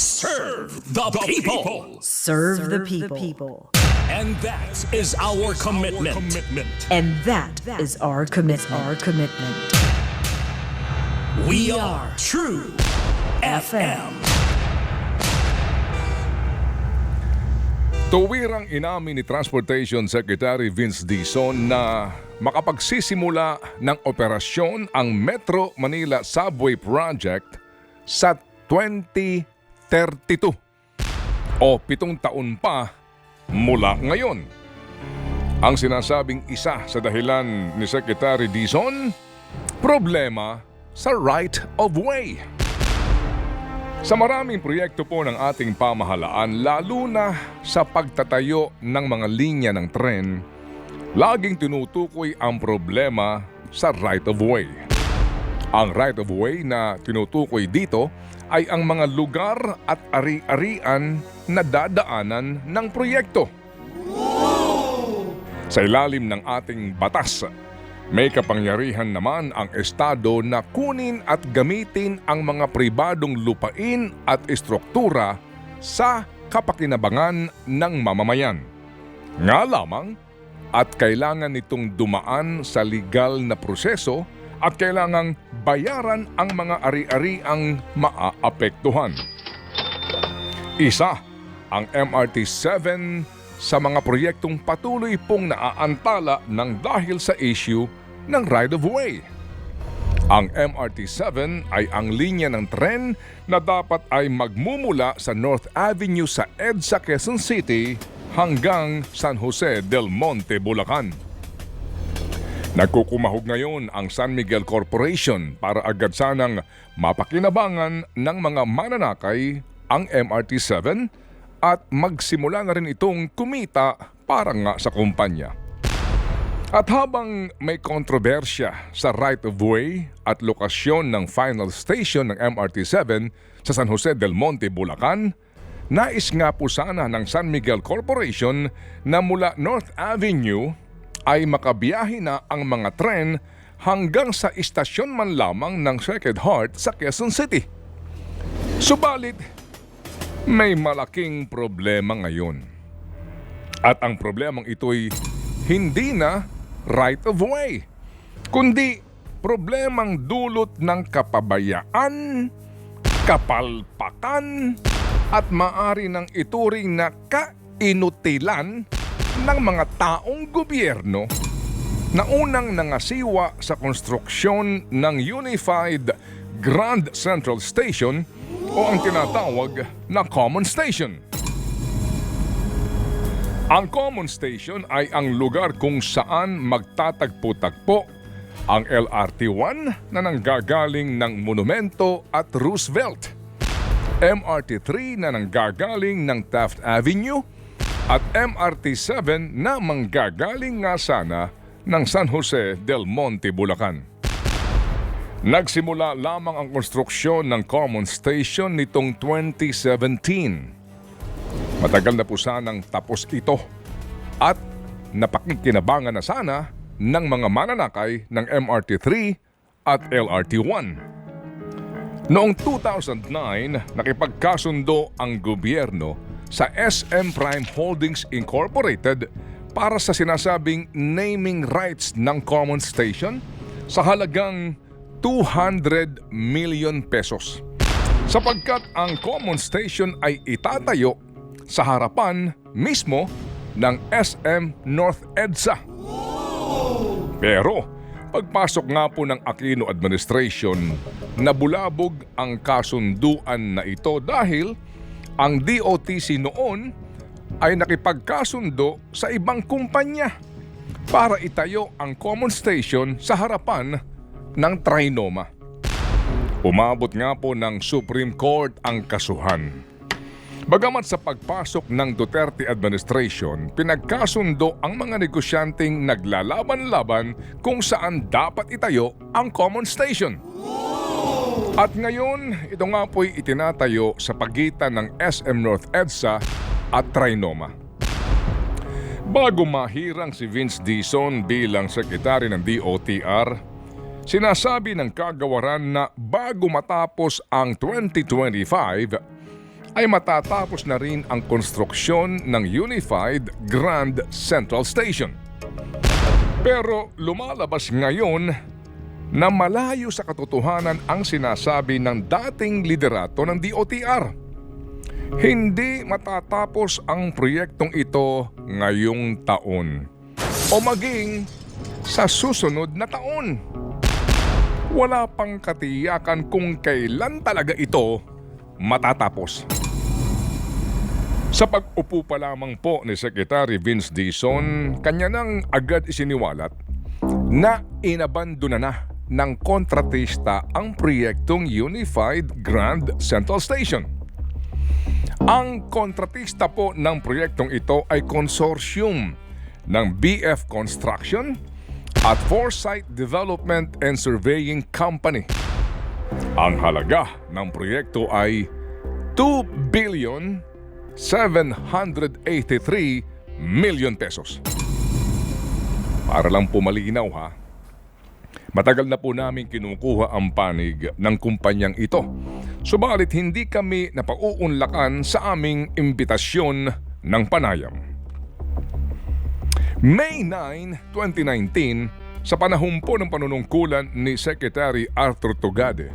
Serve the people. Serve the people. And that is our commitment. And that is our commitment. Our commitment. We are True FM. Tuwirang inamin ni Transportation Secretary Vince Dizon na makapagsisimula ng operasyon ang Metro Manila Subway Project sa 2032 o pitong taon pa mula ngayon. Ang sinasabing isa sa dahilan ni Secretary Dizon, problema sa right of way. Sa maraming proyekto po ng ating pamahalaan, lalo na sa pagtatayo ng mga linya ng tren, laging tinutukoy ang problema sa right of way. Ang right of way na tinutukoy dito ay ang mga lugar at ari-arian na dadaanan ng proyekto. Sa ilalim ng ating batas, may kapangyarihan naman ang Estado na kunin at gamitin ang mga pribadong lupain at estruktura sa kapakinabangan ng mamamayan. Nga lamang at kailangan nitong dumaan sa legal na proseso at kailangang bayaran ang mga ari-ariang maaapektuhan. Isa ang MRT-7 sa mga proyektong patuloy pong naaantala ng dahil sa issue ng right of way. Ang MRT-7 ay ang linya ng tren na dapat ay magmumula sa North Avenue sa EDSA Quezon City hanggang San Jose del Monte, Bulacan. Nagkukumahog ngayon ang San Miguel Corporation para agad sanang mapakinabangan ng mga mananakay ang MRT-7 at magsimula na rin itong kumita para nga sa kumpanya. At habang may kontrobersya sa right of way at lokasyon ng final station ng MRT-7 sa San Jose del Monte, Bulacan, nais nga po sana ng San Miguel Corporation na mula North Avenue ay makabiyahe na ang mga tren hanggang sa istasyon man lamang ng Sacred Heart sa Quezon City. Subalit, may malaking problema ngayon. At ang problemang ito'y hindi na right of way, kundi problemang dulot ng kapabayaan, kapalpakan, at maari ng ituring na kainutilan ng mga taong gobyerno na unang nangasiwa sa konstruksyon ng Unified Grand Central Station o ang tinatawag na Common Station. Ang Common Station ay ang lugar kung saan magtatagpo-tagpo ang LRT-1 na nanggagaling ng Monumento at Roosevelt, MRT-3 na nanggagaling ng Taft Avenue at MRT-7 na manggagaling nga sana ng San Jose del Monte, Bulacan. Nagsimula lamang ang konstruksyon ng Common Station nitong 2017. Matagal na po sanang tapos ito at napakikinabangan na sana ng mga mananakay ng MRT-3 at LRT-1. Noong 2009, nakipagkasundo ang gobyerno sa SM Prime Holdings Incorporated para sa sinasabing naming rights ng Common Station sa halagang 200 million pesos. Sapagkat ang Common Station ay itatayo sa harapan mismo ng SM North EDSA. Pero pagpasok nga po ng Aquino administration, nabulabog ang kasunduan na ito dahil ang DOTC noon ay nakipagkasundo sa ibang kumpanya para itayo ang common station sa harapan ng Trinoma. Umabot nga po ng Supreme Court ang kasuhan. Bagamat sa pagpasok ng Duterte administration, pinagkasundo ang mga negosyanteng naglalaban-laban kung saan dapat itayo ang common station. At ngayon, ito nga po'y itinatayo sa pagitan ng SM North EDSA at Trinoma. Bago mahirang si Vince Dizon bilang sekretary ng DOTR, sinasabi ng kagawaran na bago matapos ang 2025, ay matatapos na rin ang konstruksyon ng Unified Grand Central Station. Pero lumalabas ngayon na malayo sa katotohanan ang sinasabi ng dating liderato ng DOTR. Hindi matatapos ang proyektong ito ngayong taon o maging sa susunod na taon. Wala pang katiyakan kung kailan talaga ito matatapos. Sa pag-upo pa lamang po ni Secretary Vince Dizon, kanya nang agad isiniwalat na inabandona na ng kontratista ang proyektong Unified Grand Central Station. Ang kontratista po ng proyektong ito ay konsorsyum ng BF Construction at Foresight Development and Surveying Company. Ang halaga ng proyekto ay 2 billion 783 million pesos. Para lang po malinaw ha, matagal na po namin kinukuha ang panig ng kumpanyang ito. Subalit hindi kami napauunlakan sa aming imbitasyon ng panayam. May 9, 2019, sa panahon po ng panunungkulan ni Secretary Arthur Tugade,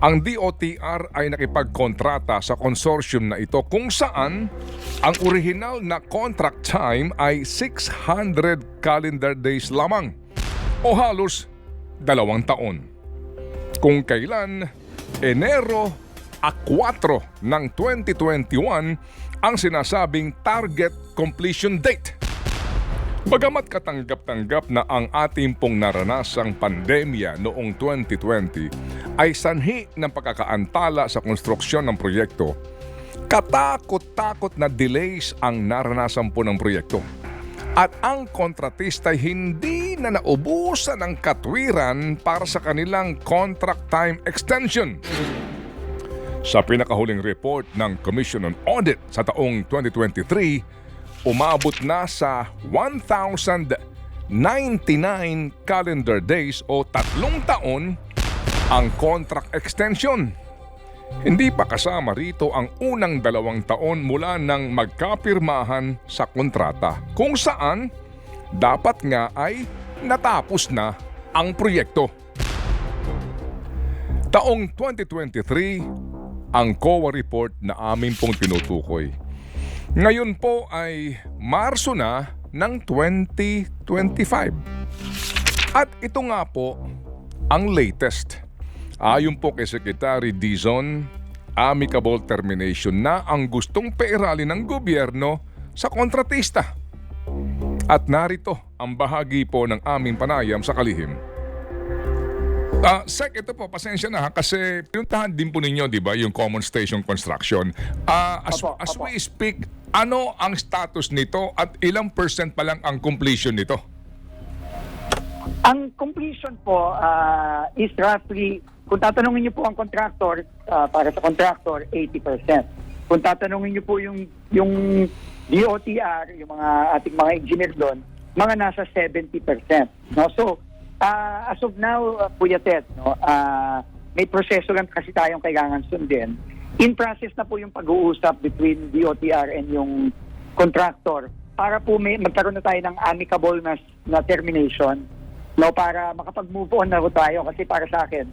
ang DOTR ay nakipagkontrata sa consortium na ito kung saan ang original na contract time ay 600 calendar days lamang o halos dalawang taon. Kung kailan, Enero a 4 ng 2021 ang sinasabing target completion date. Bagamat katanggap-tanggap na ang ating pong naranasang pandemya noong 2020 ay sanhi ng pagkakaantala sa konstruksyon ng proyekto, katakot-takot na delays ang naranasan po ng proyekto. At ang kontratista ay na naubusan ng katwiran para sa kanilang contract time extension. Sa pinakahuling report ng Commission on Audit sa taong 2023, umabot na sa 1,099 calendar days o tatlong taon ang contract extension. Hindi pa kasama rito ang unang dalawang taon mula nang magkapirmahan sa kontrata kung saan dapat nga ay natapos na ang proyekto. Taong 2023, ang COA report na amin pong tinutukoy. Ngayon po ay Marso na ng 2025. At ito nga po ang latest. Ayon po kay Secretary Dizon, amicable termination na ang gustong pairali ng gobyerno sa kontratista. At narito ang bahagi po ng aming panayam sa kalihim. Ah, Sec, ito po, pasensya na ha, kasi pinuntahan din po ninyo, di ba, yung common station construction. Ah, as, Opo, as opo. we speak, ano ang status nito at ilang percent pa lang ang completion nito? Ang completion po ah, is roughly, kung tatanungin niyo po ang contractor, ah, para sa contractor, 80%. Kung tatanungin niyo po yung, yung DOTR, yung mga ating mga engineer doon, mga nasa 70%. No? So, ah, as of now, uh, Kuya Ted, no, ah, may proseso lang kasi tayong kailangan sundin. In process na po yung pag-uusap between DOTR and yung contractor para po may magkaroon na tayo ng amicable na, na termination no para makapag-move on na po tayo kasi para sa akin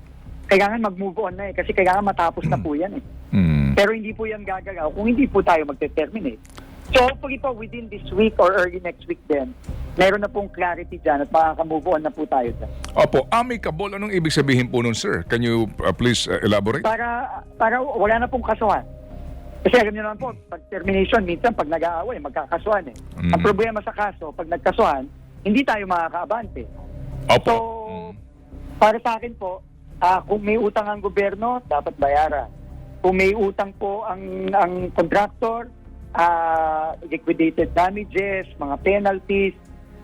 kailangan mag-move on na eh kasi kailangan matapos na po yan eh. Hmm. Pero hindi po yan gagalaw kung hindi po tayo magte-terminate. So hopefully po within this week or early next week din, meron na pong clarity dyan at makaka-move on na po tayo dyan. Opo, amicable, anong ibig sabihin po nun, sir? Can you uh, please uh, elaborate? Para, para wala na pong kasuhan. Kasi alam niyo naman po, pag termination, minsan pag nag-aaway, magkakasuhan eh. Mm. Ang problema sa kaso, pag nagkasuhan, hindi tayo makakaabante. Opo. So, Mm. para sa akin po, ah, kung may utang ang gobyerno, dapat bayaran. Kung may utang po ang ang contractor, ah, liquidated damages, mga penalties,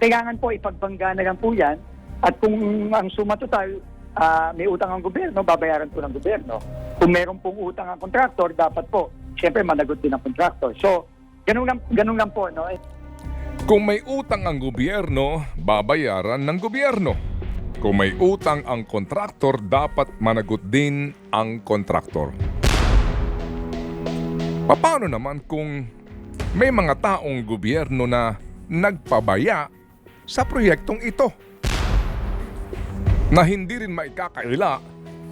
kailangan po ipagbangga na lang po yan. At kung ang suma total, ah, may utang ang gobyerno, babayaran po ng gobyerno. Kung meron pong utang ang contractor, dapat po, siyempre managot din ang contractor. So, ganun lang, ganun lang po. No? Kung may utang ang gobyerno, babayaran ng gobyerno. Kung may utang ang kontraktor, dapat managot din ang kontraktor. Paano naman kung may mga taong gobyerno na nagpabaya sa proyektong ito? Na hindi rin maikakaila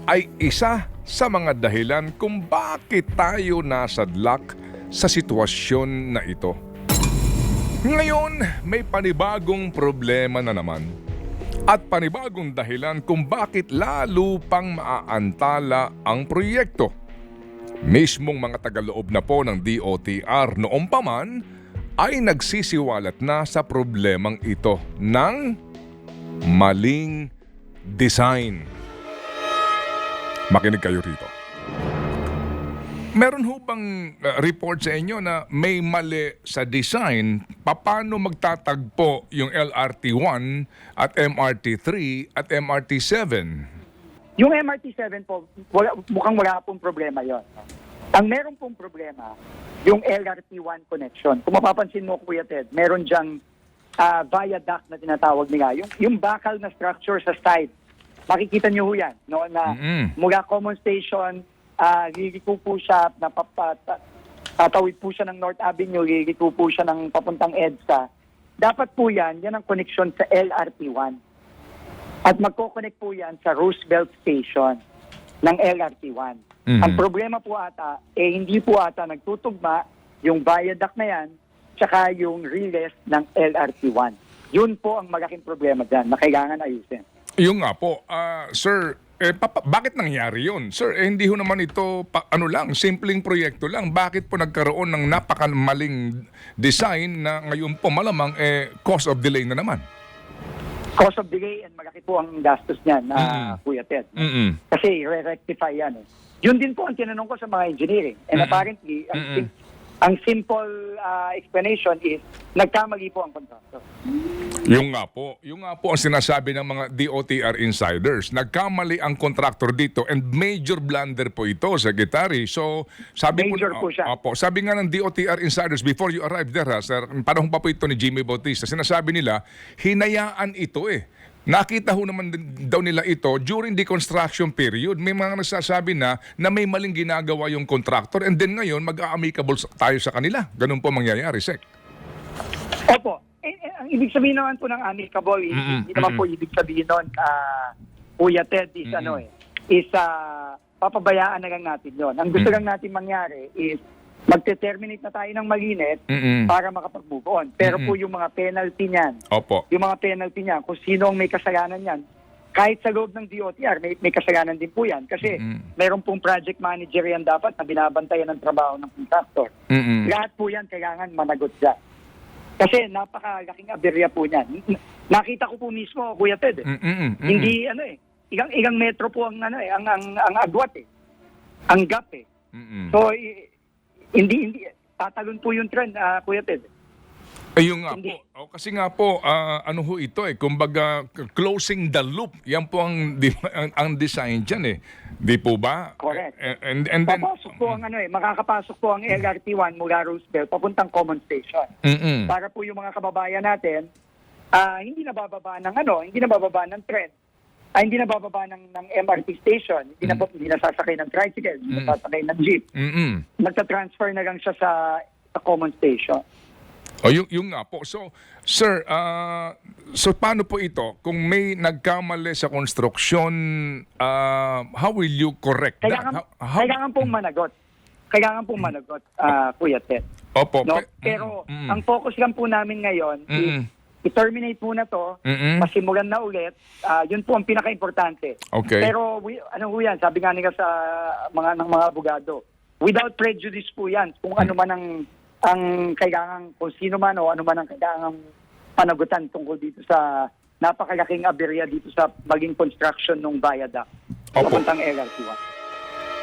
ay isa sa mga dahilan kung bakit tayo nasadlak sa sitwasyon na ito. Ngayon, may panibagong problema na naman at panibagong dahilan kung bakit lalo pang maaantala ang proyekto. Mismong mga tagaloob na po ng DOTR noong pa man ay nagsisiwalat na sa problemang ito ng maling design. Makinig kayo rito. Meron ho bang uh, report sa inyo na may mali sa design paano magtatagpo yung LRT1 at MRT3 at MRT7? Yung MRT7 po, wala, mukhang wala pong problema yon. Ang meron pong problema, yung LRT1 connection. Kung mapapansin mo, Kuya Ted, meron diyang ah, viaduct na tinatawag nila. Yung, yung bakal na structure sa side. Makikita niyo ho yan. No, na Mm-mm. mula Common Station, uh, liliko po siya, napapata, tatawid po siya ng North Avenue, liliko po siya ng papuntang EDSA. Dapat po yan, yan ang connection sa LRT1. At magkoconnect po yan sa Roosevelt Station ng LRT1. Mhm. Ang problema po ata, eh hindi po ata nagtutugma yung viaduct na yan tsaka yung relays ng LRT1. Yun po ang malaking problema dyan na kailangan ayusin. Yung nga po, ah, sir, eh, papa- bakit nangyari yun? Sir, eh, hindi ho naman ito pa- ano lang, simpleng proyekto lang. Bakit po nagkaroon ng napakamaling design na ngayon po malamang eh, cause of delay na naman? Cost of delay and malaki po ang gastos niyan na Mhm. Kuya Ted. Mm-mm. Kasi re-rectify yan eh. Yun din po ang tinanong ko sa mga engineering. And Mm-mm. apparently, Mm-mm. sim- ang simple ah, explanation is nagkamali po ang contractor. Yung nga po, yung nga po ang sinasabi ng mga DOTR insiders. Nagkamali ang contractor dito and major blunder po ito, Secretary. So, sabi Major po, po siya. Opo, sabi nga ng DOTR insiders before you arrived there, ha, sir, panahon pa po ito ni Jimmy Bautista, sinasabi nila, hinayaan ito eh. Nakita ho naman daw nila ito during the construction period. May mga nagsasabi na na may maling ginagawa yung contractor and then ngayon mag-amicable tayo sa kanila. Ganun po mangyayari, Sec. Opo. Eh, eh, ang ibig sabihin naman po ng amicable, eh, Mm-mm, hindi naman po ibig sabihin nun, ah, Kuya Ted, is Mm-mm. ano eh, is ah, papabayaan na lang natin yon. Ang gusto Mm. lang natin mangyari is magte-terminate na tayo ng malinis Mm-mm. para makapag-move on. Pero Mm-mm. po yung mga penalty niyan, Opo. yung mga penalty niyan, kung sino ang may kasalanan niyan, kahit sa loob ng DOTR, may, may kasalanan din po yan. Kasi Mm-mm. meron pong project manager yan dapat na binabantayan ng trabaho ng contractor. Mm-mm. Lahat po yan kailangan managot dyan. Kasi napakalaking aberya po niyan. Nakita ko po mismo, Kuya Ted. Eh. Mm-mm. Mm-mm. Hindi ano eh. Ilang ilang metro po ang ano eh, ang ang, ang agwat eh. Ang gap eh. Mm-mm. So i- hindi hindi tatalon po yung trend, ah, Kuya Ted. Ayun nga Hindi. po. O, kasi nga po, ah, ano ho ito eh, kumbaga closing the loop. Yan po ang, di- ang, ang design dyan eh. Di po ba? Correct. Eh, And, and then, Papasok po ang ano eh, makakapasok po ang LRT1 mula Roosevelt papuntang Common Station. Mm-mm. Para po yung mga kababayan natin, ah, hindi nabababa ng ano, hindi nabababa ng trend. Ah, hindi nabababa ng, ng MRT station, hindi, na, hindi nasasakay ng tricycle, hindi Mm. nasasakay ng jeep. Mm-mm. Magta-transfer na lang siya sa, sa Common Station. O yung, yung nga po. So, sir, ah, so paano po ito? Kung may nagkamali sa construction, ah, how will you correct that? Kailangan, How- how- kailangan pong managot. Kailangan pong managot, ah, Kuya Ted. Opo. No? pe- Pero Mm-mm. ang focus lang po namin ngayon Mm-mm. I-terminate po na to, Mm-mm. masimulan na ulit. Ah, yun po ang pinaka-importante. Okay. Pero we, ano po yan, sabi nga nila sa mga ng mga abogado, without prejudice po yan kung ano man ang ang kailangan kung sino man o ano man ang kailangan panagutan tungkol dito sa napakalaking aberya dito sa maging construction ng viaduct Opo. papuntang LRT1.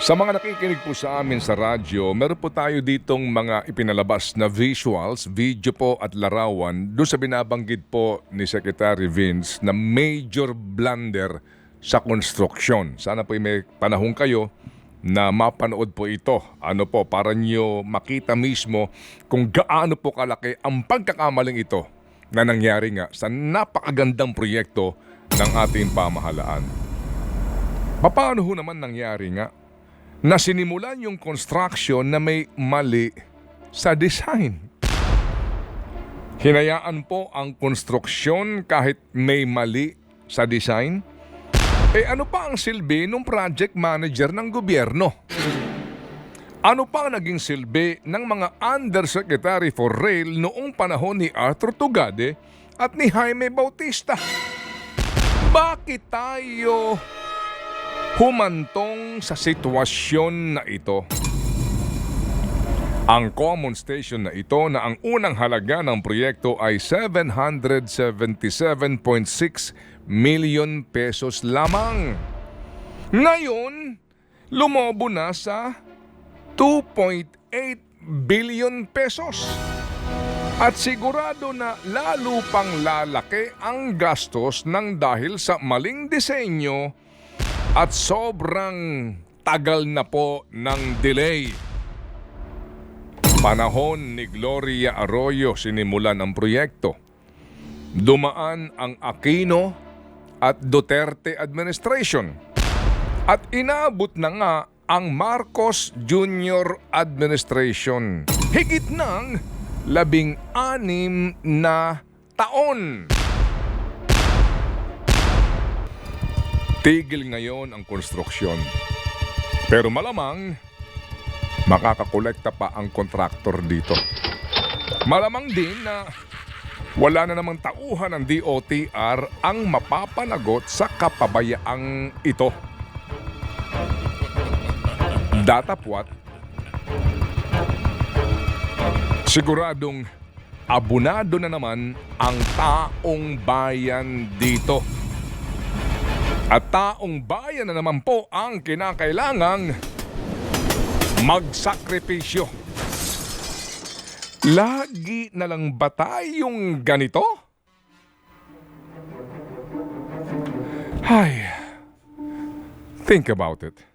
Sa mga nakikinig po sa amin sa radyo, meron po tayo ditong mga ipinalabas na visuals, video po at larawan doon sa binabanggit po ni Secretary Vince na major blunder sa construction. Sana po may panahon kayo na mapanood po ito. Ano po, para nyo makita mismo kung gaano po kalaki ang pagkakamaling ito na nangyari nga sa napakagandang proyekto ng ating pamahalaan. Paano ho naman nangyari nga na sinimulan yung construction na may mali sa design. Hinayaan po ang konstruksyon kahit may mali sa design? Eh ano pa ang silbi ng project manager ng gobyerno? Ano pa ang naging silbi ng mga Undersecretary for Rail noong panahon ni Arthur Tugade at ni Jaime Bautista? Bakit tayo humantong sa sitwasyon na ito? Ang common station na ito na ang unang halaga ng proyekto ay 777.6 million pesos lamang. Ngayon, lumobo na sa 2.8 billion pesos. At sigurado na lalo pang lalaki ang gastos ng dahil sa maling disenyo at sobrang tagal na po ng delay. Panahon ni Gloria Arroyo sinimulan ang proyekto. Dumaan ang Aquino at Duterte administration. At inabot na nga ang Marcos Jr. administration. Higit ng labing anim na taon. Tigil ngayon ang konstruksyon. Pero malamang makakakolekta pa ang kontraktor dito. Malamang din na wala na namang tauhan ng DOTR ang mapapanagot sa kapabayaang ito. Datapwat, siguradong abunado na naman ang taong bayan dito. At taong bayan na naman po ang kinakailangang magsakripisyo. Lagi na lang ba tayong ganito? Ay, think about it.